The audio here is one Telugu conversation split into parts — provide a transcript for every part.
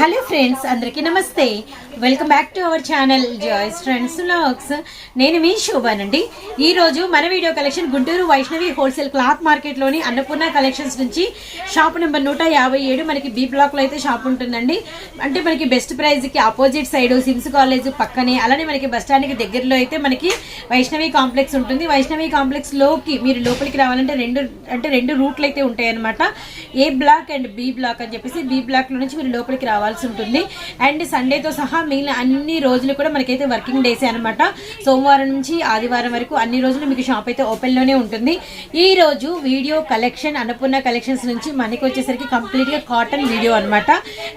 హలో ఫ్రెండ్స్ అందరికీ నమస్తే. Welcome back to our channel joy's friends vlogs నేను మీ శోభానండి ఈ రోజు మన video collection Guntur Vaishnavi wholesale cloth మార్కెట్లోని Annapurna collections నుంచి షాప్ నెంబర్ నూట యాభై ఏడు మనకి బీ బ్లాక్లో అయితే షాప్ ఉంటుందండి. అంటే మనకి బెస్ట్ ప్రైజ్కి ఆపోజిట్ సైడ్ సిమ్స్ కాలేజ్ పక్కనే అలానే మనకి బస్ స్టాండ్కి దగ్గరలో అయితే మనకి వైష్ణవి కాంప్లెక్స్ ఉంటుంది. వైష్ణవి కాంప్లెక్స్లోకి మీరు లోపలికి రావాలంటే రెండు అంటే రెండు రూట్లు అయితే ఉంటాయన్నమాట. A block and B block అని చెప్పేసి బి బ్లాక్లో నుంచి మీరు లోపలికి రావాలి. రావాల్సి ఉంటుంది. అండ్ సండేతో సహా మిగిలిన అన్ని రోజులు కూడా మనకైతే వర్కింగ్ డేసే అనమాట సోమవారం నుంచి ఆదివారం వరకు అన్ని రోజులు మీకు షాప్ అయితే ఓపెన్లోనే ఉంటుంది. ఈ రోజు వీడియో కలెక్షన్ అన్నపూర్ణ కలెక్షన్స్ నుంచి మనకి వచ్చేసరికి కంప్లీట్గా కాటన్ వీడియో అనమాట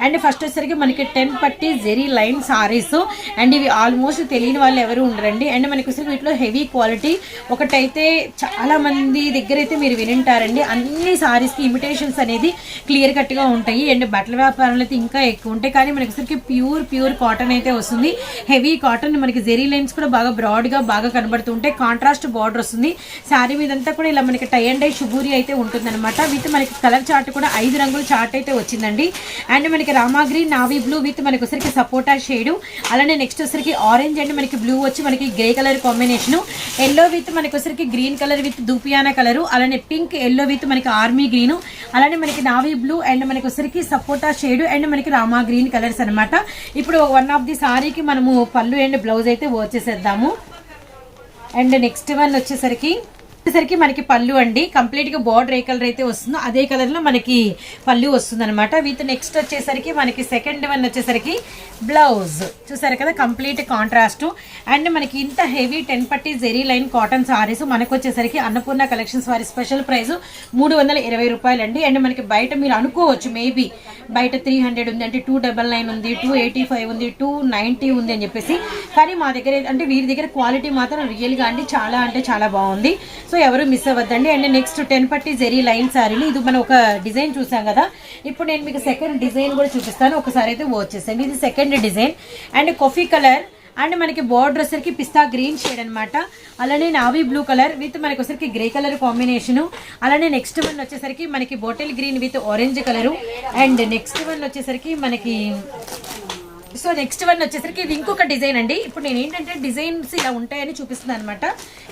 అండ్ ఫస్ట్ వచ్చేసరికి మనకి టెన్ పట్టి జెరీ లైన్ సారీస్. అండ్ ఇవి ఆల్మోస్ట్ తెలియని వాళ్ళు ఎవరు ఉండరండి. అండ్ మనకి వచ్చేసరికి వీటిలో హెవీ క్వాలిటీ. ఒకటైతే చాలా మంది దగ్గర అయితే మీరు వినింటారండి. అన్ని సారీస్కి ఇమిటేషన్స్ అనేది క్లియర్ కట్గా ఉంటాయి. అండ్ బట్టల వ్యాపారంలో అయితే ఇంకా ఎక్కువ ఉంటాయి. కానీ మనకి వచ్చేసరికి ప్యూర్ ప్యూర్ కాటన్ అయితే వస్తుంది. హెవీ కాటన్ మనకి జెరీ లైన్స్ కూడా బాగా బ్రాడ్గా బాగా కనబడుతుంటాయి. కాంట్రాస్ట్ బార్డర్ వస్తుంది. శారీ మీదంతా కూడా ఇలా మనకి టై అండ్ డై షుగూరి అయితే ఉంటుందన్నమాట. విత్ మనకి కలర్ చార్ట్ కూడా ఐదు రంగుల చార్ట్ అయితే వచ్చిందండి. అండ్ మనకి Rama green navy blue with మనకి వచ్చరికి సపోటా షేడ్ అలానే నెక్స్ట్ వచ్చరికి ఆరెంజ్ అండ్ మనకి బ్లూ వచ్చి మనకి grey colour combination yellow with మనకి వచ్చరికి గ్రీన్ కలర్ విత్ దూపియానా కలర్ అలానే పింక్ ఎల్లో విత్ మనకి ఆర్మీ గ్రీన్ అలానే మనకి నావీ బ్లూ అండ్ మనకి వచ్చరికి సపోటా షేడ్ అండ్ మనకి రామా గ్రీన్ కలర్స్ అన్నమాట. ఇప్పుడు వన్ ఆఫ్ ది సారీకి మనము పళ్ళు అండ్ బ్లౌజ్ అయితే వచ్చేసేద్దాము అండ్ నెక్స్ట్ వన్ వచ్చేసరికి వచ్చేసరికి మనకి పళ్ళు అండి. కంప్లీట్గా బార్డర్ ఏ కలర్ అయితే వస్తుందో అదే కలర్లో మనకి పళ్ళు వస్తుంది అనమాట విత్ నెక్స్ట్ వచ్చేసరికి మనకి సెకండ్ వన్ వచ్చేసరికి బ్లౌజ్ చూసారు కదా కంప్లీట్ కాంట్రాస్ట్ అండ్ మనకి ఇంత హెవీ టెన్ పట్టి జెరీ లైన్ కాటన్ సారీస్ మనకు వచ్చేసరికి అన్నపూర్ణ కలెక్షన్స్ వారి స్పెషల్ ప్రైస్ మూడు వందల ఇరవై రూపాయలు అండి అండ్ మనకి బయట మీరు అనుకోవచ్చు మేబీ బయట త్రీ హండ్రెడ్ ఉంది అంటే టూ డబల్ నైన్ ఉంది టూ ఎయిటీ ఫైవ్ ఉంది టూ నైంటీ ఉంది అని చెప్పేసి. కానీ మా దగ్గర అంటే వీరి దగ్గర క్వాలిటీ మాత్రం రియల్గా అండి. చాలా అంటే చాలా బాగుంది. సో ఎవరు మిస్ అవ్వద్దండి. అండ్ నెక్స్ట్ టెన్ పట్టి జెరీ లైన్ శారీలు ఇది మనం ఒక డిజైన్ చూసాం కదా. ఇప్పుడు నేను మీకు సెకండ్ డిజైన్ కూడా చూపిస్తాను. ఒకసారి అయితే వచ్చేసండి ఇది second design and coffee colour and మనకి బార్డర్ వచ్చరికి పిస్తా గ్రీన్ షేడ్ అనమాట అలానే నావీ బ్లూ కలర్ విత్ మనకి వచ్చరికి గ్రే కలర్ కాంబినేషన్ అలానే నెక్స్ట్ వన్ వచ్చేసరికి మనకి bottle green with orange colour and next one వచ్చేసరికి మనకి సో నెక్స్ట్ వన్ వచ్చేసరికి ఇది ఇంకొక డిజైన్ అండి. ఇప్పుడు నేను ఏంటంటే డిజైన్స్ ఇలా ఉంటాయని చూపిస్తుంది అనమాట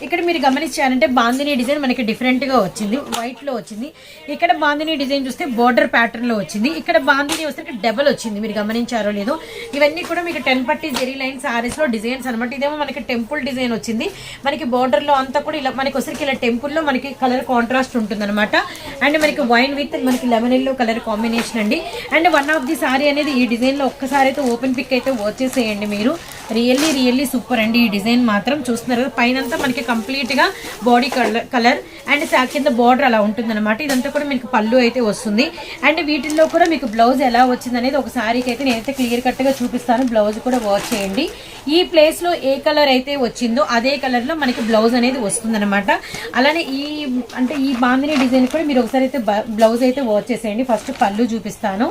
ఇక్కడ మీరు గమనించారంటే బాందినీ డిజైన్ మనకి డిఫరెంట్గా వచ్చింది. వైట్లో వచ్చింది. ఇక్కడ బాందినీ డిజైన్ చూస్తే బార్డర్ ప్యాటర్న్లో వచ్చింది. ఇక్కడ బాందినీ వచ్చేసరికి డబల్ వచ్చింది. మీరు గమనించారో లేదో. ఇవన్నీ కూడా మీకు టెన్ పట్టి జెరీ లైన్ సారీస్లో డిజైన్స్ అనమాట ఇదేమో మనకి టెంపుల్ డిజైన్ వచ్చింది. మనకి బోర్డర్లో అంతా కూడా ఇలా మనకి వచ్చరికి ఇలా టెంపుల్లో మనకి కలర్ కాంట్రాస్ట్ ఉంటుంది అనమాట అండ్ మనకి వైన్ విత్ మనకి లెమన్ ఎల్లో కలర్ కాంబినేషన్ అండి. And one of the saree అనేది ఈ డిజైన్లో ఒక్కసారి అయితే ఓపెన్ పిక్ అయితే వచ్చేసేయండి మీరు. రియల్లీ రియల్లీ సూపర్ అండి. ఈ డిజైన్ మాత్రం చూస్తున్నారు కదా పైన మనకి కంప్లీట్గా బాడీ కలర్ కలర్ అండ్ కింద బార్డర్ అలా ఉంటుంది అనమాట ఇదంతా కూడా మీకు పళ్ళు అయితే వస్తుంది. అండ్ వీటిల్లో కూడా మీకు బ్లౌజ్ ఎలా వచ్చింది అనేది ఒక సారీకి అయితే నేనైతే క్లియర్ కట్గా చూపిస్తాను. బ్లౌజ్ కూడా వాచ్ చేయండి. ఈ ప్లేస్లో ఏ కలర్ అయితే వచ్చిందో అదే కలర్లో మనకి బ్లౌజ్ అనేది వస్తుంది అనమాట అలానే ఈ అంటే ఈ బాందిని డిజైన్ కూడా మీరు ఒకసారి అయితే బ్లౌజ్ అయితే వాచ్ చేసేయండి. ఫస్ట్ పళ్ళు చూపిస్తాను.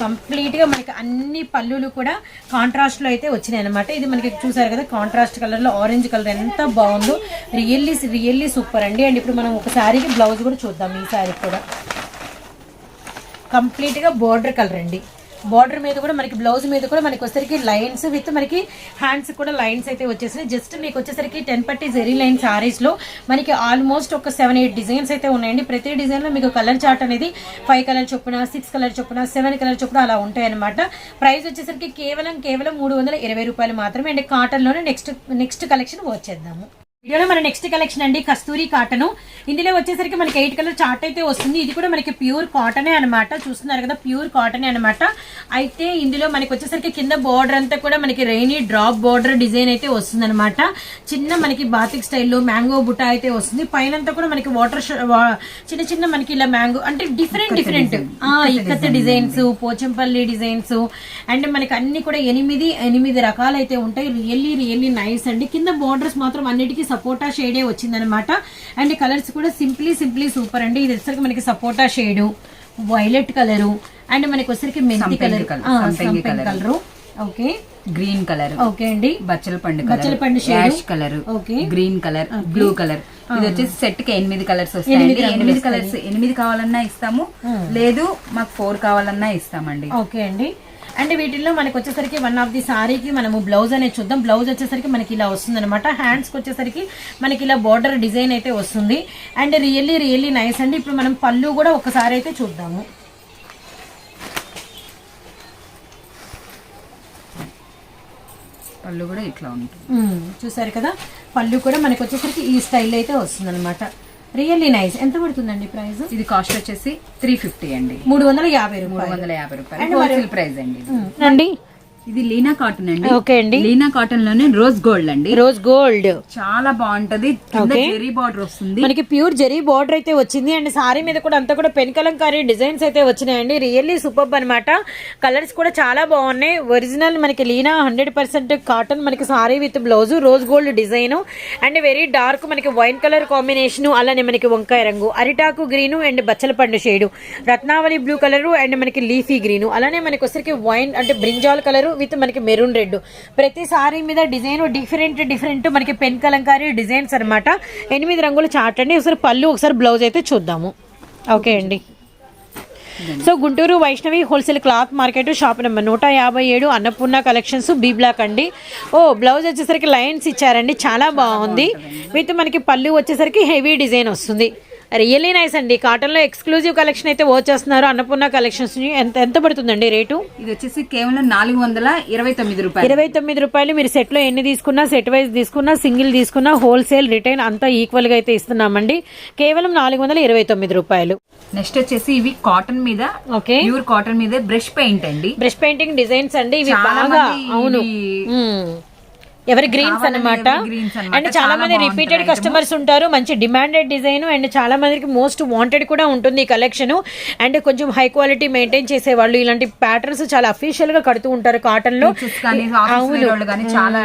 కంప్లీట్గా మనకి అన్ని పళ్ళులు కూడా కాంట్రాస్ట్లో అయితే వచ్చినాయి అనమాట ఇది మనకి చూసారు కదా కాంట్రాస్ట్ కలర్లో ఆరెంజ్ కలర్ ఎంత బాగుందో. రియల్లీ రియల్లీ సూపర్ అండి. అండ్ ఇప్పుడు మనం ఒక శారీకి బ్లౌజ్ కూడా చూద్దాం ఈ శారీ కూడా. కంప్లీట్గా బోర్డర్ కలర్ అండి. బార్డర్ మీద కూడా మనకి బ్లౌజ్ మీద కూడా మనకి వచ్చేసరికి లైన్స్ విత్ మనకి హ్యాండ్స్ కూడా లైన్స్ అయితే వచ్చేసినాయి. జస్ట్ మీకు వచ్చేసరికి టెన్ పట్టి జెరీ లైన్ శారీస్లో మనకి ఆల్మోస్ట్ ఒక సెవెన్ ఎయిట్ డిజైన్స్ అయితే ఉన్నాయండి. ప్రతి డిజైన్లో మీకు కలర్ చార్ట్ అనేది ఫైవ్ కలర్ చొప్పున సిక్స్ కలర్ చొప్పున సెవెన్ కలర్ చొప్పున అలా ఉంటాయన్నమాట. ప్రైస్ వచ్చేసరికి కేవలం కేవలం మూడు వందల ఇరవై రూపాయలు మాత్రమే అండ్. కాటన్లోనే నెక్స్ట్ నెక్స్ట్ కలెక్షన్ వచ్చేద్దాము. వీడియోలో మన నెక్స్ట్ కలెక్షన్ అండి కస్తూరి కాటన్. ఇందులో వచ్చేసరికి మనకి ఎయిట్ కలర్ చార్ట్ అయితే వస్తుంది. ఇది కూడా మనకి ప్యూర్ కాటనే అనమాట చూస్తున్నారు కదా ప్యూర్ కాటనే అనమాట అయితే ఇందులో మనకి వచ్చేసరికి కింద బార్డర్ అంతా కూడా మనకి రెయినీ డ్రాప్ బార్డర్ డిజైన్ అయితే వస్తుంది అనమాట చిన్న మనకి బాతిక్ స్టైల్లో మ్యాంగో బుట్ట అయితే వస్తుంది. పైన కూడా మనకి వాటర్ చిన్న చిన్న మనకి ఇలా మ్యాంగో అంటే different different ikat designs Pochampally designs and మనకి అన్ని కూడా ఎనిమిది ఎనిమిది రకాలైతే ఉంటాయి. రియల్లీ రియల్లీ నైస్ అండి. కింద బార్డర్స్ మాత్రం అన్నిటికీ సపోటా షేడే వచ్చిందనమాట అండ్ కలర్స్ కూడా సింప్లీ సింప్లీ సూపర్ అండి. ఇది వచ్చరికి మనకి సపోటా షేడు వైలెట్ కలరు అండ్ మనకి వచ్చరికి మెంతి colour. Colour okay. Green colour. Okay అండి. బచ్చల పండు బచ్చల పండు. Ash colour. Okay. Green colour blue colour. ఇది వచ్చేసి సెట్కి ఎనిమిది కలర్స్ వస్తాయండి. రంగులు ఎనిమిది కలర్స్ ఎనిమిది కావాలన్నా ఇస్తాము. లేదు మాకు ఫోర్ కావాలన్నా ఇస్తామండి. ఓకే అండి. అండ్ వీటిల్లో మనకి వచ్చేసరికి వన్ ఆఫ్ ది సారీకి మనము బ్లౌజ్ అనేది చూద్దాం. బ్లౌజ్ వచ్చేసరికి మనకి ఇలా వస్తుంది అనమాట హ్యాండ్స్కి వచ్చేసరికి మనకి ఇలా బార్డర్ డిజైన్ అయితే వస్తుంది. అండ్ రియల్లీ రియల్లీ నైస్ అండి. ఇప్పుడు మనం పళ్ళు కూడా ఒకసారి అయితే చూద్దాము. పళ్ళు కూడా ఇట్లా ఉంటుంది. చూసారు కదా? పళ్ళు కూడా మనకి వచ్చేసరికి ఈ స్టైల్ అయితే వస్తుంది అనమాట రియల్లీ నైస్. ఎంత పడుతుందండి ప్రైస్? ఇది కాస్ట్ వచ్చేసి త్రీ ఫిఫ్టీ అండి. మూడు వందల యాభై మూడు రూపాయలు. వందల యాభై రూపాయలు. హోల్సేల్ ప్రైస్ అండి. అండి ఇది లీనా కాటన్ అండి. ఓకే అండి. లీనా కాటన్లోనే రోజ్ గోల్డ్ అండి. Rose gold. చాలా బాగుంటది. జెరీ బార్డర్ వస్తుంది. మనకి ప్యూర్ జెరీ బార్డర్ అయితే వచ్చింది. అండ్ సారీ మీద కూడా అంతా కూడా పెన్ కలంకారీ డిజైన్స్ అయితే వచ్చినాయండి. రియల్లీ సూపర్ అన్నమాట. కలర్స్ కూడా చాలా బాగున్నాయి. ఒరిజినల్ మనకి లీనా హండ్రెడ్ పర్సెంట్ కాటన్ మనకి saree with blouse rose gold design and very dark మనకి వైన్ కలర్ కాంబినేషన్ అలానే మనకి వంకాయ రంగు అరిటాకు గ్రీన్ అండ్ బచ్చల పండు షేడు రత్నావళి బ్లూ కలర్ అండ్ మనకి లీఫీ గ్రీన్ అలానే మనకి వచ్చరికి వైన్ అంటే బ్రింజాల్ కలర్ విత్ మనకి మెరూన్ రెడ్. ప్రతి సారీ మీద డిజైన్ డిఫరెంట్ డిఫరెంట్ మనకి పెన్ కలంకారీ డిజైన్స్ అనమాట ఎనిమిది రంగులు చార్ట్ అండి. ఒకసారి పళ్ళు ఒకసారి బ్లౌజ్ అయితే చూద్దాము. ఓకే అండి. So Guntur Vaishnavi wholesale cloth market shop number నూట యాభై ఏడు అన్నపూర్ణ కలెక్షన్స్ బీ బ్లాక్ అండి. ఓ బ్లౌజ్ వచ్చేసరికి లైన్స్ ఇచ్చారండి. చాలా బాగుంది. విత్ మనకి పళ్ళు వచ్చేసరికి హెవీ డిజైన్ వస్తుంది. రియల్లీ నైస్ అండి. కాటన్లో ఎక్స్క్లూజివ్ కలెక్షన్ అయితే వచ్చేస్తున్నారు. అన్నపూర్ణ కలెక్షన్స్ ఎంత ఎంత పడుతుందండి రేటు? ఇది వచ్చేసి కేవలం నాలుగు వందల ఇరవై తొమ్మిది రూపాయలు. ఇరవై తొమ్మిది రూపాయలు. మీరు సెట్లో ఎన్ని తీసుకున్నా సెట్ వైజ్ తీసుకున్నా సింగిల్ తీసుకున్నా హోల్సేల్ రిటైల్ అంతా ఈక్వల్గా అయితే ఇస్తున్నామండి. కేవలం నాలుగు వందల ఇరవై తొమ్మిది రూపాయలు. నెక్స్ట్ వచ్చేసి ఇవి కాటన్ మీద ఓకే ప్యూర్ కాటన్ మీద బ్రష్ పెయింట్ అండి. బ్రష్ పెయింటింగ్ డిజైన్స్ అండి. ఇవి బాగా అవును. ఎవరి గ్రీన్స్ అన్నమాట. అండ్ చాలా మంది రిపీటెడ్. కస్టమర్స్ ఉంటారు. మంచి డిమాండెడ్ డిజైన్ అండ్ చాలా మందికి మోస్ట్ వాంటెడ్ కూడా ఉంటుంది ఈ కలెక్షన్ అండ్ కొంచెం హై క్వాలిటీ మెయింటైన్ చేసే వాళ్ళు ఇలాంటి ప్యాటర్న్స్ చాలా అఫీషియల్గా కడుతూ ఉంటారు కాటన్లో. కానీ చాలా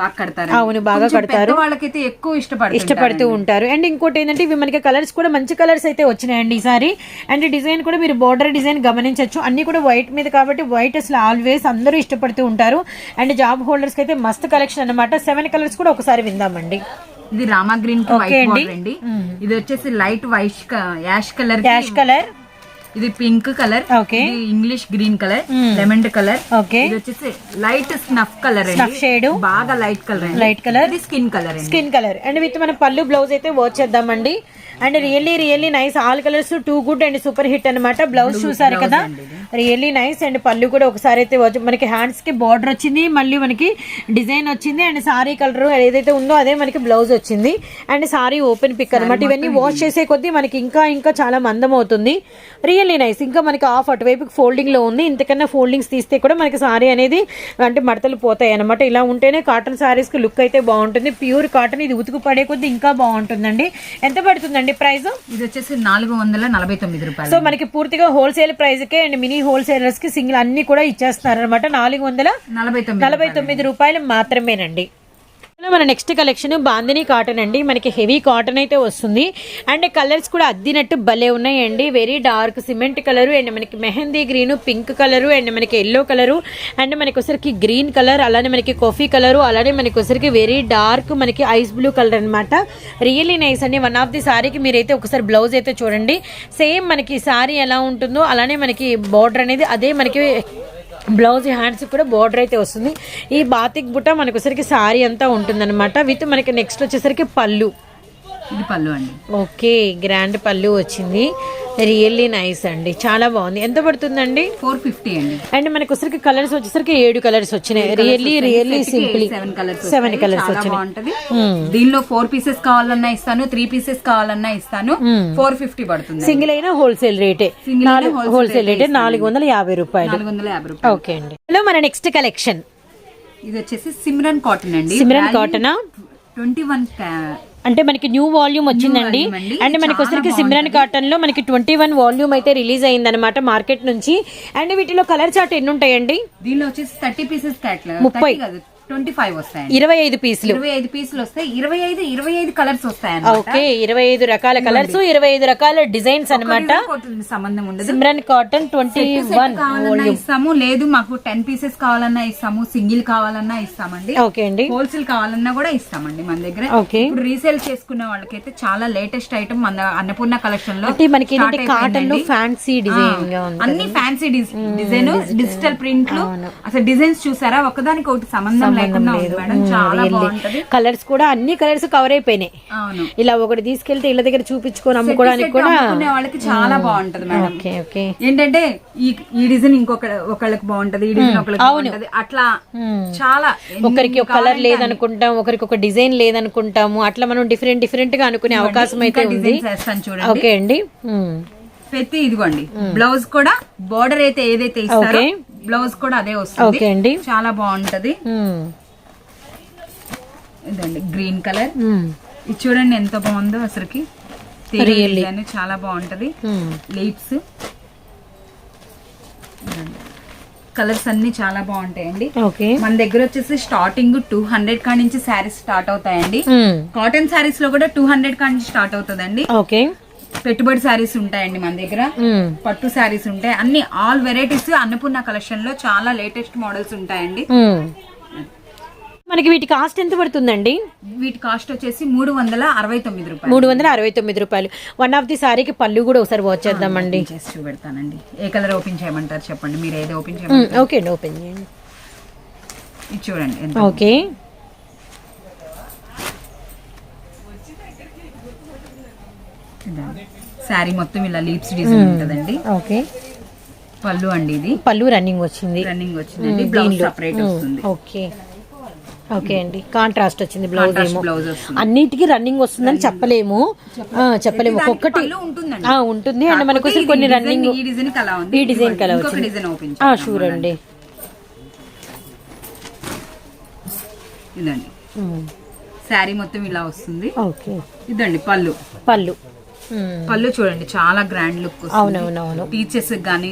బాగా కడతారు అవును, బాగా కడతారు. వాళ్ళకైతే ఎక్కువ ఇష్టపడతారు ఇష్టపడుతూ ఉంటారు. అండ్ ఇంకోటి ఏంటంటే ఇవి మనకి కలర్స్ కూడా మంచి కలర్స్ అయితే వచ్చినాయండి ఈసారి. అండ్ డిజైన్ కూడా మీరు బోర్డర్ డిజైన్ గమనించవచ్చు. అన్ని కూడా వైట్ మీద కాబట్టి వైట్ అసలు ఆల్వేస్ అందరూ ఇష్టపడుతూ ఉంటారు. అండ్ జాబ్ హోల్డర్స్ అయితే మస్తు కలెక్షన్ అన్నమాట. సెవెన్ కలర్స్ కూడా ఒకసారి విందామండి. ఇది రామా గ్రీన్కి వైట్ అండి. ఇది వచ్చేసి light white ash colour ash colour ఇది pink colour okay. English green colour lemon colour. Okay. ఇది వచ్చేసి లైట్ స్నఫ్ కలర్ shade. బాగా లైట్ కలర్ Light colour. ఇది skin colour skin colour. And with మన పళ్ళు బ్లౌజ్ అయితే వాచ్ చేద్దామండి. And really really nice. All colours too good and super hit అన్నమాట. బ్లౌజ్ చూసారు కదా? Really nice. అండ్ పళ్ళు కూడా ఒకసారి అయితే మనకి హ్యాండ్స్కి బార్డర్ వచ్చింది మళ్ళీ మనకి డిజైన్ వచ్చింది అండ్ సారీ కలర్ ఏదైతే ఉందో అదే మనకి బ్లౌజ్ వచ్చింది. అండ్ సారీ ఓపెన్ పిక్ అనమాట ఇవన్నీ వాష్ చేసే కొద్దీ మనకి ఇంకా ఇంకా చాలా మందం అవుతుంది. రియల్లీ నైస్ ఇంకా మనకి ఆఫ్ అటువైపు ఫోల్డింగ్లో ఉంది. ఇంతకన్నా ఫోల్డింగ్స్ తీస్తే కూడా మనకి సారీ అనేది అంటే మడతలు పోతాయి అనమాట ఇలా ఉంటేనే కాటన్ సారీస్కి లుక్ అయితే బాగుంటుంది. ప్యూర్ కాటన్ ఇది ఉతుకు పడే కొద్దీ ఇంకా బాగుంటుందండి. ఎంత పడుతుందండి? ప్రైస్? ఇది వచ్చేసి నాలుగు వందల నలభై తొమ్మిది రూపాయలు. సో మనకి పూర్తిగా హోల్సేల్ ప్రైస్ కే అండ్ మినీ హోల్సేలర్స్కి సింగిల్ అన్ని కూడా ఇచ్చేస్తున్నారు అనమాట నాలుగు వందల నలభై తొమ్మిది నలభై తొమ్మిది రూపాయలు మాత్రమేనండి. మన నెక్స్ట్ కలెక్షన్ బాందిని కాటన్ అండి. మనకి హెవీ కాటన్ అయితే వస్తుంది. అండ్ కలర్స్ కూడా అద్దినట్టు భలే ఉన్నాయండి. Very dark cement colour and మనకి mehndi green pink colour and మనకి ఎల్లో కలరు అండ్ మనకి ఒకసారికి గ్రీన్ కలర్ అలానే మనకి కాఫీ కలరు అలానే మనకి ఒకసారికి వెరీ డార్క్ మనకి ఐస్ బ్లూ కలర్ అనమాట రియల్లీ నైస్ అండి. వన్ ఆఫ్ ది సారీకి మీరైతే ఒకసారి బ్లౌజ్ అయితే చూడండి. సేమ్ మనకి సారీ ఎలా ఉంటుందో అలానే మనకి బార్డర్ అనేది అదే మనకి బ్లౌజ్ హ్యాండ్స్ కూడా బోర్డర్ అయితే వస్తుంది. ఈ బాతిక్ బుట్ట మనకు సారీ అంతా ఉంటుందన్నమాట. విత్ మనకి నెక్స్ట్ వచ్చేసరికి పళ్ళు. ఇది పళ్ళు అండి. ఓకే గ్రాండ్ పళ్ళు వచ్చింది. రియల్లీ నైస్ అండి. చాలా బాగుంది. ఎంత పడుతుందండి? ఫోర్ ఫిఫ్టీ అండి. అండ్ మనకి వచ్చేసరికి కలర్స్ వచ్చేసరికి ఏడు కలర్స్ వచ్చినాయి. Really really simple. Seven colours seven colours బాగుంటది. దీనిలో ఫోర్ పీసెస్ కావాలన్నా ఇస్తాను త్రీ పీసెస్ కావాలన్నా ఇస్తాను. ఫోర్ ఫిఫ్టీ పడుతుంది సింగిల్ అయినా హోల్సేల్ రేటే. హోల్సేల్ రేటే నాలుగు వందల యాభై రూపాయలు. నాలుగు వందల యాభై రూపాయలు. ఓకే అండి. హలో మన నెక్స్ట్ కలెక్షన్. ఇది వచ్చేసి సిమ్రన్ కాటన్ అండి. సిమ్రన్ కాటన్? ట్వంటీ వన్ అంటే మనకి న్యూ వాల్యూమ్ వచ్చిందండి. అండి. మనకి వచ్చరికి సిమ్రన్ కాటన్లో మనకి ట్వంటీ వన్ వాల్యూమ్ అయితే రిలీజ్ అయింది అనమాట మార్కెట్ నుంచి. అండ్ వీటిలో కలర్ చార్ట్ ఎన్ని ఉంటాయండి దీనిలో వచ్చేసి థర్టీ పీసెస్ ముప్పై. ట్వంటీ ఫైవ్ వస్తాయండి. ఇరవై ఐదు పీసులు. ఇరవై ఐదు పీసులు వస్తాయి ఇరవై ఐదు ఇరవై ఐదు కలర్స్ వస్తాయి ఓకే ఇరవై ఐదు రకాల కలర్స్ ఇరవై ఐదు రకాల డిజైన్స్ అన్నమాట. సంబంధం ఉండదు. సిమ్రన్ కాటన్ ట్వంటీ వన్ కావాలన్నా ఇస్తాము. లేదు మాకు టెన్ పీసెస్ కావాలన్నా ఇస్తాము. సింగిల్ కావాలన్నా ఇస్తామండి. ఓకే అండి. హోల్సేల్ కావాలన్నా కూడా ఇస్తామండి మన దగ్గర. ఓకే. ఇప్పుడు రీసేల్ చేసుకునే వాళ్ళకైతే చాలా లేటెస్ట్ ఐటమ్ మన అన్నపూర్ణ కలెక్షన్లో అంటే మనకి కాటన్లో. ఫ్యాన్సీ డిజైన్ అన్ని ఫ్యాన్సీ డిజైన్ డిజిటల్ ప్రింట్లు అసలు డిజైన్స్ చూసారా? ఒకదానికి ఒకటి సంబంధం చాలా బాగుంటది. కలర్స్ కూడా అన్ని కలర్స్ కవర్ అయిపోయినాయి. ఇలా ఒకటి తీసుకెళ్తే ఇళ్ళ దగ్గర చూపించుకొని అమ్ముకోవడానికి కూడా వాళ్ళకి చాలా బాగుంటది మేడం. ఏంటంటే ఈ డిజైన్ ఇంకొక ఒకళ్ళకి బాగుంటది ఈ డిజైన్ ఒకళ్ళకి బాగుంటది. అట్లా చాలా ఒకరికి ఒక కలర్ లేదనుకుంటాం ఒకరికి ఒక డిజైన్ లేదనుకుంటాము అట్లా మనం డిఫరెంట్ డిఫరెంట్గా అనుకునే అవకాశం అయితే ఉంది. ఓకే అండి. ప్రతి ఇదిగోండి బ్లౌజ్ కూడా బోర్డర్ అయితే ఏదైతే ఇస్తారో. బ్లౌజ్ కూడా అదే వస్తుంది. చాలా బాగుంటది. ఇదండి గ్రీన్ కలర్. ఇది చూడండి ఎంత బాగుందో అసలుకి. చాలా బాగుంటది. లీప్స్ కలర్స్ అన్ని చాలా బాగుంటాయండి. ఓకే. మన దగ్గర వచ్చేసి స్టార్టింగ్ టూ హండ్రెడ్ కాడి నుంచి శారీస్ స్టార్ట్ అవుతాయండి. కాటన్ శారీస్లో కూడా టూ హండ్రెడ్ కాడి నుంచి స్టార్ట్ అవుతుందండి. పెట్టుబడి శారీస్ ఉంటాయండి మన దగ్గర. పట్టు శారీస్ ఉంటాయి. అన్ని ఆల్ వెరైటీస్ అన్నపూర్ణ కలెక్షన్లో చాలా లేటెస్ట్ మోడల్స్ ఉంటాయండి. మనకి వీటి కాస్ట్ ఎంత పడుతుందండి? వీటి కాస్ట్ వచ్చేసి మూడు వందల అరవై తొమ్మిది రూపాయలు. మూడు వందల అరవై తొమ్మిది రూపాయలు. వన్ ఆఫ్ ది సారీకి పళ్ళు కూడా ఒకసారి వచ్చేద్దామండి ఓపెన్ చేసి చూపెడతానండి. ఏ కలర్ ఓపెన్ చేయమంటారు చెప్పండి. మీరు ఏదో ఓపెన్ చేయమంటారు? ఓకే అండి ఓపెన్ చేయండి. చూడండి ఓకే. శారీ మొత్తం ఇలా లీప్స్ డిజైన్ ఉంటదండి. ఓకే పళ్ళు అండి ఇది. పళ్ళు రన్నింగ్ వచ్చింది. రన్నింగ్ వచ్చిందండి. బ్లౌజ్ సపరేట్ వస్తుంది. ఓకే ఓకే అండి. కాంట్రాస్ట్ వచ్చింది బ్లౌజ్ ఏమో. అన్నిటికీ రన్నింగ్ వస్తుందని చెప్పలేము. చెప్పలేము. ఒక్కొక్కటి ఉంటుంది. అండ్ మనకు కొన్ని రన్నింగ్ ఈ డిజైన్ కలా ఉంది. ఈ డిజైన్ కలా ఇంకొక వచ్చింది. షూర్ అండి. ఇదండి శారీ మొత్తం ఇలా వస్తుంది. ఓకే ఇదండి పళ్ళు. పళ్ళు. పళ్ళు చూడండి చాలా గ్రాండ్ లుక్ వస్తుంది. అవునవునవును. టీచర్స్ గానీ.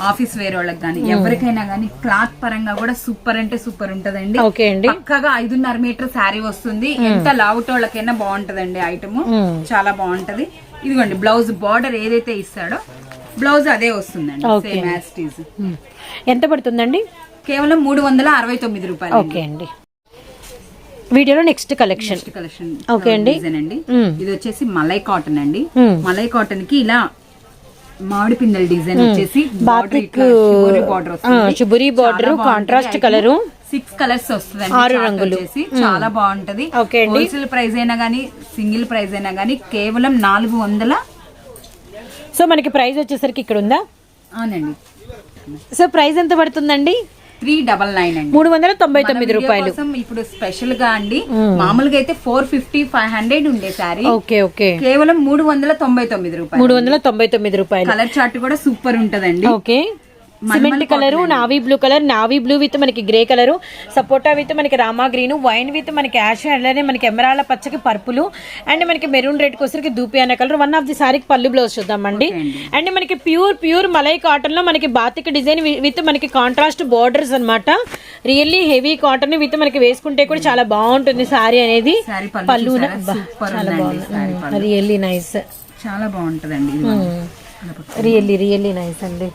ఆఫీస్ వేర్ వాళ్ళకి గానీ ఎవరికైనా గానీ క్లాత్ పరంగా కూడా సూపర్ అంటే సూపర్ ఉంటదండి. ఓకే అండి. పక్కగా ఐదున్నర మీటర్ శారీ వస్తుంది. ఎంత లావుటోళ్ళకైనా బాగుంటదండి ఐటమ్ చాలా బాగుంటది. ఇదిగోండి బ్లౌజ్ బార్డర్ ఏదైతే ఇస్తాడో బ్లౌజ్ అదే వస్తుందండి. Same as. ఎంత పడుతుందండి? కేవలం మూడు వందల అరవై తొమ్మిది రూపాయలు ఓకే అండి. వీడియోలో నెక్స్ట్ కలెక్షన్ కలెక్షన్ ఓకే అండి. అండి మ్మ్. ఇది వచ్చేసి మలై కాటన్ అండి మ్మ్. మలై కాటన్కి ఇలా మామిడి పిందెల డిజైన్ వచ్చేసి బాతిక్ బార్డర్ ఆ, చుబురి border, contrast colour. Six colours వస్తుంది ఆరు రంగులు. వచ్చేసి చాలా బాగుంటది. హోల్సేల్ ప్రైస్ అయినా గానీ సింగిల్ ప్రైస్ అయినా గానీ కేవలం నాలుగు వందల సో మనకి ప్రైస్ వచ్చేసరికి ఇక్కడ ఉందా అవునండి సో ప్రైస్ ఎంత పడుతుందండి త్రీ డబల్ నైన్ అండి. మూడు వందల తొంభై తొమ్మిది రూపాయలు. ఇప్పుడు స్పెషల్గా అండి మామూలుగా అయితే ఫోర్ ఫిఫ్టీ ఫైవ్ హండ్రెడ్ ఉండే సారీ ఓకే ఓకే. కేవలం మూడు వందల తొంభై తొమ్మిది రూపాయలు. మూడు వందల తొంభై తొమ్మిది రూపాయలు. కలర్ చార్ట్ కూడా సూపర్ ఉంటదండి. Okay. Cement colour navy blue colour navy blue with మనకి గ్రే కలర్ సపోటా విత్ మనకి రామా గ్రీన్ వైన్ విత్ మనకి యాష్ అలానే మనకి ఎమరాళ్ళ పచ్చకి పర్పుల్ అండ్ మనకి మెరూన్ రెడ్ కోసరికి దూపి అనే కలర్. వన్ ఆఫ్ ది సారీకి పళ్ళు బ్లౌజ్ చూద్దామండి. అండి. అండ్ మనకి ప్యూర్ ప్యూర్ మలై కాటన్లో మనకి బాతిక్ డిజైన్ విత్ మనకి కాంట్రాస్ట్ బోర్డర్స్ అన్నమాట. రియల్లీ హెవీ కాటన్ విత్ మనకి వేసుకుంటే కూడా చాలా బాగుంటుంది సారీ అనేది. పళ్ళు చాలా బాగుంది. రియల్లీ నైస్ చాలా బాగుంటదండి రియల్లీ రియల్లీ నైస్ అండి.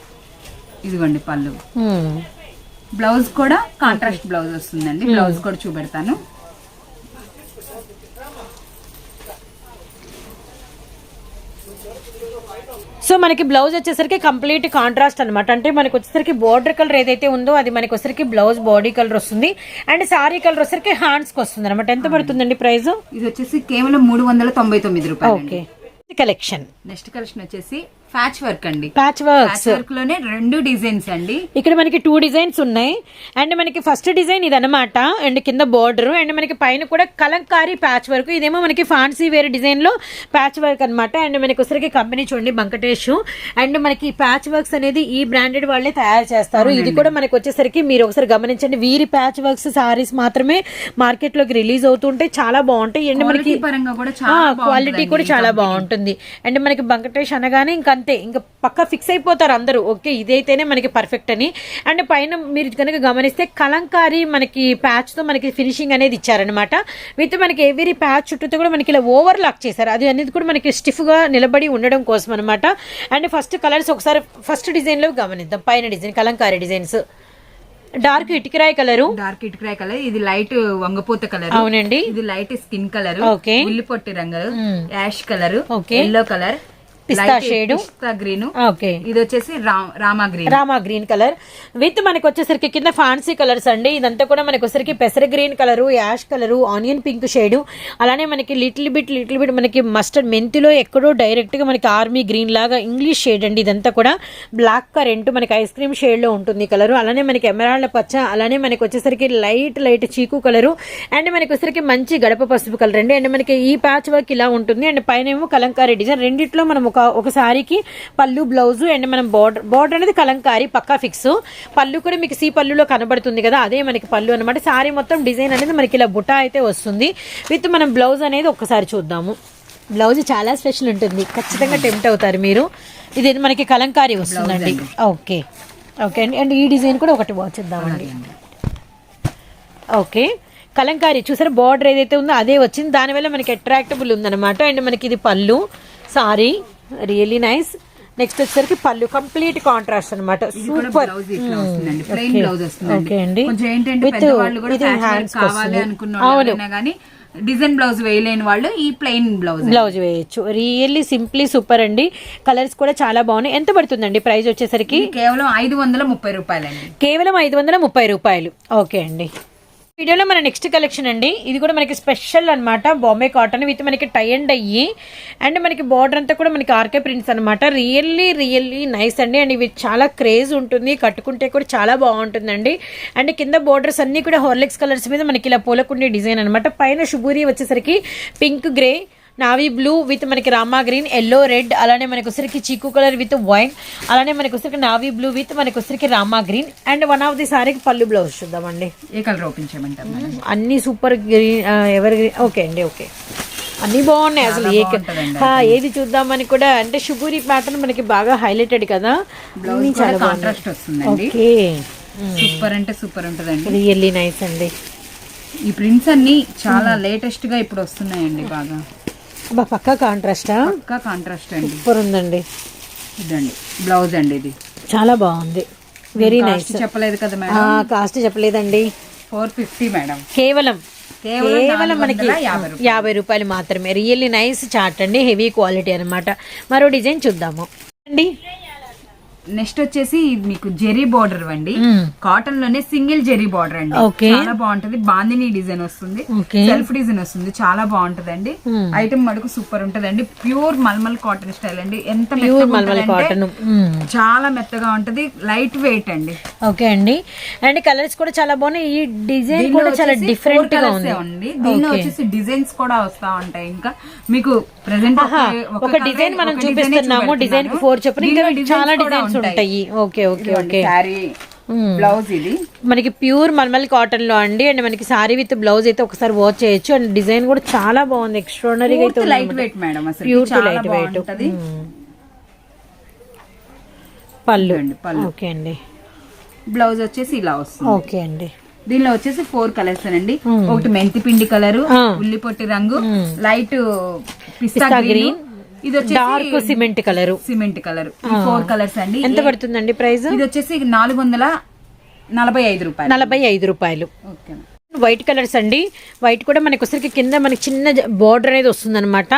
ఇదిగోండి పళ్ళు. బ్లౌజ్ కూడా కాంట్రాస్ట్ బ్లౌజ్ వస్తుందండి. బ్లౌజ్ కూడా చూపెడతాను. సో మనకి బ్లౌజ్ వచ్చేసరికి కంప్లీట్ కాంట్రాస్ట్ అన్నమాట. అంటే మనకి వచ్చేసరికి బోర్డర్ కలర్ ఏదైతే ఉందో అది మనకి వచ్చేసరికి బ్లౌజ్ బాడీ కలర్ వస్తుంది. అండ్ సారీ కలర్ వచ్చేసరికి హ్యాండ్స్కి వస్తుంది అనమాట ఎంత పడుతుందండి ప్రైస్ ఇది వచ్చేసి కేవలం మూడు వందల తొంభై తొమ్మిది రూపాయలు ఓకే. కలెక్షన్ నెక్స్ట్ కలెక్షన్ వచ్చేసి ప్యాచ్ వర్క్ అండి. ప్యాచ్ వర్క్స్ వర్క్లోనే రెండు డిజైన్స్ అండి. ఇక్కడ మనకి టూ డిజైన్స్ ఉన్నాయి. అండ్ మనకి ఫస్ట్ డిజైన్ ఇది అనమాట అండ్ కింద బోర్డర్ అండ్ మనకి పైన కూడా కలంకారీ ప్యాచ్ వర్క్ ఇదేమో మనకి ఫాన్సీ వేరే డిజైన్లో ప్యాచ్ వర్క్ అన్నమాట. అండ్ మనకి వచ్చరికి కంపెనీ చూడండి బంకటేష్ అండ్ మనకి ప్యాచ్ వర్క్స్ అనేది ఈ బ్రాండెడ్ వాళ్ళే తయారు చేస్తారు. ఇది కూడా మనకి వచ్చేసరికి మీరు ఒకసారి గమనించండి. వీరి ప్యాచ్ వర్క్స్ సారీస్ మాత్రమే మార్కెట్లోకి రిలీజ్ అవుతుంటే చాలా బాగుంటాయి. అండ్ మనకి క్వాలిటీ పరంగా కూడా చాలా క్వాలిటీ కూడా చాలా బాగుంటుంది. అండ్ మనకి బంకటేష్ అనగానే ఇంకా అంతే ఇంకా పక్క ఫిక్స్ అయిపోతారు అందరూ. ఓకే ఇదైతేనే మనకి పర్ఫెక్ట్ అని. అండ్ పైన మీరు కనుక గమనిస్తే కలంకారీ మనకి ప్యాచ్తో మనకి ఫినిషింగ్ అనేది ఇచ్చారనమాట విత్ మనకి ఎవరీ ప్యాచ్ చుట్టూతో కూడా మనకి ఇలా ఓవర్ లాక్ చేశారు. అది అనేది కూడా మనకి స్టిఫ్గా నిలబడి ఉండడం కోసం అనమాట అండ్ ఫస్ట్ కలర్స్ ఒకసారి ఫస్ట్ డిజైన్లో గమనిద్దాం. పైన డిజైన్ కలంకారీ డిజైన్స్ డార్క్ ఇటుకరాయి కలరు డార్క్ ఇటుకరాయ కలర్ ఇది లైట్ వంగపూత కలర్ అవునండి. ఇది లైట్ స్కిన్ కలర్ Okay. ఉల్లి పొట్టి రంగు ash colour Okay. Yellow colour పిస్తా. పిస్తా గ్రీన్ ఓకే ఇది వచ్చేసి Rama green Rama green colour with మనకి వచ్చేసరికి కింద ఫ్యాన్సీ కలర్స్ అండి. ఇదంతా కూడా మనకి వచ్చేసరికి పెసర green colour ash colour onion pink shade అలానే మనకి లిటిల్ బిట్ లిటిల్ బిట్ మనకి మస్టర్డ్ మెంతిలో ఎక్కడో డైరెక్ట్గా మనకి ఆర్మీ గ్రీన్ లాగా ఇంగ్లీష్ షేడ్ అండి ఇదంతా కూడా. బ్లాక్ కరెంట్ మనకి ఐస్ క్రీమ్ షేడ్లో ఉంటుంది కలరు అలానే మనకి ఎమరాల్డ్ పచ్చ అలానే మనకి వచ్చేసరికి లైట్ లైట్ చీకు కలరు అండ్ మనకి వచ్చేసరికి మంచి గడప పసుపు కలర్ అండి. అండ్ మనకి ఈ ప్యాచ్ వర్క్ ఇలా ఉంటుంది. అండ్ పైన ఏమో కలంకారీ డిజైన్ రెండిట్లో మనం ఒక ఒక సారీకి పళ్ళు బ్లౌజ్ అండ్ మనం బార్డర్ బార్డర్ అనేది కలంకారీ పక్కా ఫిక్స్. పళ్ళు కూడా మీకు సీ పళ్ళులో కనబడుతుంది కదా అదే మనకి పళ్ళు అనమాట సారీ మొత్తం డిజైన్ అనేది మనకి ఇలా బుటా అయితే వస్తుంది. విత్ మనం బ్లౌజ్ అనేది ఒక్కసారి చూద్దాము. బ్లౌజ్ చాలా స్పెషల్ ఉంటుంది. ఖచ్చితంగా టెంప్ట్ అవుతారు మీరు. ఇది మనకి కలంకారీ వస్తుందండి. ఓకే. ఓకే. అండి అండ్ ఈ డిజైన్ కూడా ఒకటి వాచిద్దామండి ఓకే. కలంకారీ చూసారా బార్డర్ ఏదైతే ఉందో అదే వచ్చింది. దానివల్ల మనకి అట్రాక్టబుల్ ఉందన్నమాట. అండ్ మనకి ఇది పళ్ళు సారీ రియలీ నైస్ నెక్స్ట్ వచ్చేసరికి పళ్ళు. కంప్లీట్ కాంట్రాస్ట్ అనమాట సూపర్ డిజైన్ బ్లౌజ్ వేయలేని వాళ్ళు ఈ ప్లెయిన్ బ్లౌజ్ బ్లౌజ్ వేయచ్చు. రియల్లీ సింప్లీ సూపర్ అండి. కలర్స్ కూడా చాలా బాగున్నాయి. ఎంత పడుతుందండి ప్రైస్ వచ్చేసరికి? కేవలం ఐదు వందల ముప్పై రూపాయలండి. కేవలం ఐదు వందల ముప్పై రూపాయలు. ఓకే అండి. వీడియోలో మన నెక్స్ట్ కలెక్షన్ అండి. ఇది కూడా మనకి స్పెషల్ అన్నమాట. బాంబే కాటన్ విత్ మనకి టై అండ్ అయ్యి అండ్ మనకి బార్డర్ అంతా కూడా మనకి ఆర్కే ప్రింట్స్ అన్నమాట. రియల్లీ రియల్లీ నైస్ అండి. అండ్ ఇవి చాలా క్రేజ్ ఉంటుంది. కట్టుకుంటే కూడా చాలా బాగుంటుందండి. అండ్ కింద బోర్డర్స్ అన్ని కూడా హార్లిక్స్ కలర్స్ మీద మనకి ఇలా పూలకుండే డిజైన్ అన్నమాట. పైన శుభూరి వచ్చేసరికి pink grey navy blue with మనకి రామా గ్రీన్ ఎల్లో రెడ్ అలానే మనకి వచ్చరికి చీకు కలర్ విత్ వైన్ అలానే మనకి వచ్చరికి నావీ బ్లూ విత్ మనకి వచ్చరికి Rama green and one of the సారీకి పళ్ళు బ్లౌజ్ చూద్దామండి. ఏ కలర్ ఓపెన్ చేయమంటారు? అన్ని super green ever green okay అండి ఓకే. అన్ని బాగున్నాయి అసలు ఏ ఏది చూద్దామని కూడా అంటే షుగూరి ప్యాటర్న్ మనకి బాగా హైలైటెడ్ కదా? కాంట్రాస్ట్ వస్తుందండి. సూపర్ అంటే సూపర్ ఉంటదండి. రియల్లీ నైస్ అండి. ఈ ప్రింట్స్ అన్ని చాలా లేటెస్ట్గా ఇప్పుడు వస్తున్నాయండి బాగా. అబ్బా పక్కా కాంట్రాస్టా పక్కా కాంట్రాస్ట్ అండి. సూపర్ ఉందండి ఇదండి బ్లౌజ్ అండి ఇది. చాలా బాగుంది. వెరీ నైస్ చెప్పలేదు కదా మేడం? కాస్ట్ చెప్పలేదండి. Four fifty madam. కేవలం కేవలం మనకి 450 యాభై రూపాయలు. మాత్రమే. రియల్లీ నైస్ చార్ట్ అండి హెవీ క్వాలిటీ అన్నమాట. మరో డిజైన్ చూద్దాము. అండి నెక్స్ట్ వచ్చేసి మీకు జెరీ బార్డర్ అండి. కాటన్లోనే సింగిల్ జెరీ బార్డర్ అండి. చాలా బాగుంటది. బాందిని డిజైన్ వస్తుంది. సెల్ఫ్ డిజైన్ వస్తుంది. చాలా బాగుంటదండి. ఐటమ్ మటుకు సూపర్ ఉంటదండి. ప్యూర్ మల్మల్ కాటన్ స్టైల్ అండి. ఎంత కాటన్ చాలా మెత్తగా ఉంటది. లైట్ వెయిట్ అండి. ఓకే అండి. అండ్ కలర్స్ కూడా చాలా బాగున్నాయి. ఈ డిజైన్ కూడా చాలా డిఫరెంట్గా ఉంది. దీనిలో వచ్చేసి డిజైన్స్ కూడా వస్తా ఉంటాయి ఇంకా. మీకు ప్రెసెంట్ ఒక డిజైన్ మనం చూపిస్తున్నాము. డిజైన్ ఫోర్ చెప్పిన చాలా డిజైన్స్ ఉంటాయి. Okay okay okay. బ్లౌజ్ ఇది. మనకి ప్యూర్ మల్మల్ కాటన్లో అండి అండ్ మనకి సారీ విత్ బ్లౌజ్ అయితే ఒకసారి వాచ్ చేయొచ్చు. అండ్ డిజైన్ కూడా చాలా బాగుంది. ఎక్స్ట్రాడనరీగా అయితే light weight madam pure light weight పళ్ళు. ఇదండి పళ్ళు. ఓకే అండి. బ్లౌజ్ వచ్చేసి ఇలా వస్తుంది. ఓకే అండి. దీనిలో వచ్చేసి ఫోర్ కలర్స్ అండి ఒకటి మెంతి పిండి కలర్ ఆ. ఉల్లి పొట్టి రంగు లైట్ పిస్తా గ్రీన్. ఇది dark cement colour. Cement colour. Four colours అండి. ఎంత పడుతుందండి ప్రైస్ ఇది వచ్చేసి నాలుగు వందల నలభై ఐదు రూపాయలు. నలభై ఐదు రూపాయలు. ఓకే వైట్ కలర్స్ అండి. వైట్ కూడా మనకి వచ్చరికి కింద మనకి చిన్న బార్డర్ అనేది వస్తుంది అనమాట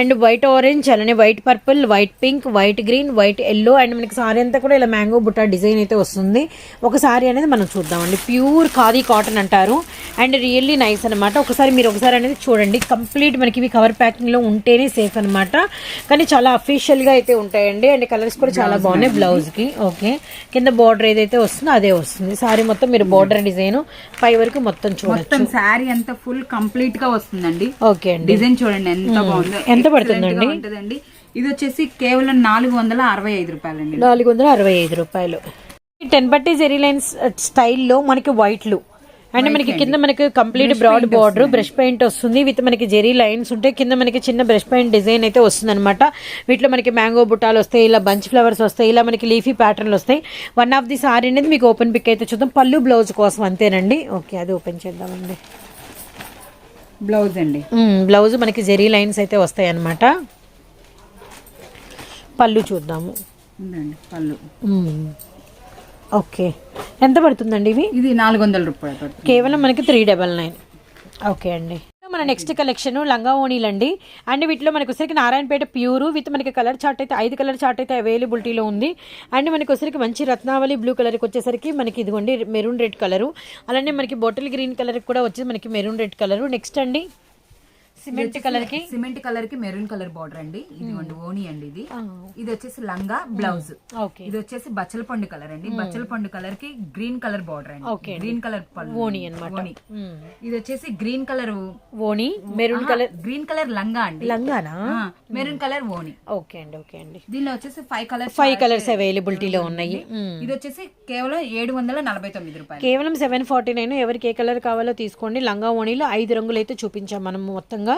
అండ్ వైట్ ఆరెంజ్ అలానే white purple white pink white green white yellow and మనకి సారీ అంతా కూడా ఇలా మ్యాంగో బుట్ట డిజైన్ అయితే వస్తుంది. ఒక సారీ అనేది మనం చూద్దామండి. ప్యూర్ ఖాదీ కాటన్ అంటారు. అండ్ రియల్లీ నైస్ అనమాట ఒకసారి మీరు ఒకసారి అనేది చూడండి. కంప్లీట్ మనకి ఇవి కవర్ ప్యాకింగ్లో ఉంటేనే సేఫ్ అనమాట కానీ చాలా అఫీషియల్గా అయితే ఉంటాయండి. అండ్ కలర్స్ కూడా చాలా బాగున్నాయి. బ్లౌజ్కి. ఓకే. కింద బార్డర్ ఏదైతే వస్తుందో అదే వస్తుంది. సారీ మొత్తం మీరు బార్డర్ డిజైన్ పై వరకు మొత్తం మొత్తం శారీ అంతా ఫుల్ కంప్లీట్గా వస్తుందండి. ఓకే అండి. డిజైన్ చూడండి ఎంత బాగుందో. ఎంత పడుతుందండి? ఉంటదండి. ఇది వచ్చేసి కేవలం నాలుగు వందల అరవై ఐదు రూపాయలండి. నాలుగు వందల అరవై ఐదు రూపాయలు. టెన్ బట్టి జెరీ లైన్స్ స్టైల్లో మనకి వైట్లు అండ్ మనకి కింద మనకి complete broad border brush paint వస్తుంది. విత్ మనకి జెరీ లైన్స్ ఉంటాయి కింద మనకి చిన్న బ్రష్ పెయింట్ డిజైన్ అయితే వస్తుంది అనమాట వీటిలో మనకి మ్యాంగో బుట్టాలు వస్తాయి ఇలా బంచ్ ఫ్లవర్స్ వస్తాయి ఇలా మనకి లీఫీ ప్యాటర్న్లు వస్తాయి. వన్ ఆఫ్ ది సారీ అనేది మీకు ఓపెన్ పిక్ అయితే చూద్దాం. పళ్ళు బ్లౌజ్ కోసం అంతేనండి. ఓకే అది ఓపెన్ చేద్దామండి. బ్లౌజ్ అండి. బ్లౌజ్ మనకి జెరీ లైన్స్ అయితే వస్తాయి అనమాట పళ్ళు చూద్దాము. పళ్ళు. మ్మ్. ఓకే. ఎంత పడుతుందండి ఇవి? ఇది నాలుగు వందల రూపాయలు కేవలం మనకి త్రీ డబల్ నైన్. ఓకే అండి. మన నెక్స్ట్ కలెక్షన్ లంగా ఓణీలు అండి అండ్ వీటిలో మనకి వచ్చరికి నారాయణపేట ప్యూర్ విత్ మనకి కలర్ చార్ట్ అయితే ఐదు కలర్ చార్ట్ అయితే అవైలబిలిటీలో ఉంది. అండ్ మనకి వచ్చరికి మంచి రత్నావళి బ్లూ కలర్కి వచ్చేసరికి మనకి ఇదిగోండి మెరూన్ రెడ్ కలరు. అలానే మనకి బాటిల్ గ్రీన్ కలర్ కూడా వచ్చేసి మనకి మెరూన్ రెడ్ కలరు. నెక్స్ట్ అండి సిమెంట్ కలర్కి సిమెంట్ కలర్కి మెరూన్ కలర్ బార్డర్ అండి. ఇది అండి ఓని అండి ఇది. ఇది వచ్చేసి లంగా బ్లౌజ్. ఓకే ఇది వచ్చేసి బచ్చల పండు కలర్ అండి. బచ్చల పండు కలర్కి గ్రీన్ కలర్ బార్డర్ అండి. గ్రీన్ కలర్ ఓణి అనమాట ఓని ఇది వచ్చేసి గ్రీన్ కలర్ ఓణి మెరూన్ కలర్ గ్రీన్ కలర్ లంగా అండి. లంగానా? మెరూన్ కలర్ ఓని ఓకే అండి ఓకే అండి. దీనిలో వచ్చేసి ఫైవ్ కలర్ ఫైవ్ కలర్స్ అవైలబిలిటీలో ఉన్నాయి. మ్మ్. ఇది వచ్చేసి కేవలం ఏడు వందల నలభై తొమ్మిది రూపాయలు. కేవలం సెవెన్ ఫార్టీ నైన్ ఎవరికి ఏ కలర్ కావాలో తీసుకోండి. లంగా ఓణీలో ఐదు రంగులు అయితే చూపించాం మనం మొత్తంగా.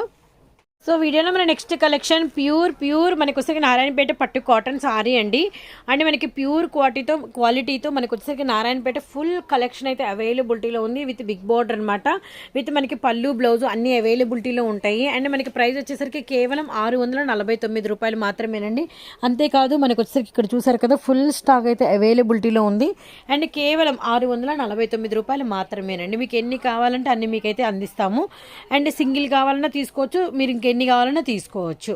సో వీడియోలో మన నెక్స్ట్ కలెక్షన్ ప్యూర్ ప్యూర్ మనకు వచ్చేసరికి నారాయణపేట పట్టు కాటన్ సారీ అండి. అండ్ మనకి ప్యూర్ క్వాలిటీతో క్వాలిటీతో మనకు వచ్చేసరికి నారాయణపేట ఫుల్ కలెక్షన్ అయితే అవైలబిలిటీలో ఉంది విత్ బిగ్ బార్డర్ అనమాట విత్ మనకి పళ్ళు బ్లౌజ్ అన్ని అవైలబిలిటీలో ఉంటాయి. అండ్ మనకి ప్రైస్ వచ్చేసరికి కేవలం ఆరు వందల నలభై తొమ్మిది రూపాయలు మాత్రమేనండి. అంతేకాదు మనకు వచ్చేసరికి ఇక్కడ చూసారు కదా ఫుల్ స్టాక్ అయితే అవైలబిలిటీలో ఉంది. అండ్ కేవలం ఆరు వందల నలభై తొమ్మిది రూపాయలు మాత్రమేనండి. మీకు ఎన్ని కావాలంటే అన్ని మీకైతే అందిస్తాము. అండ్ సింగిల్ కావాలన్నా తీసుకోవచ్చు. మీరు ఎన్ని కావాలన్నా తీసుకోవచ్చు.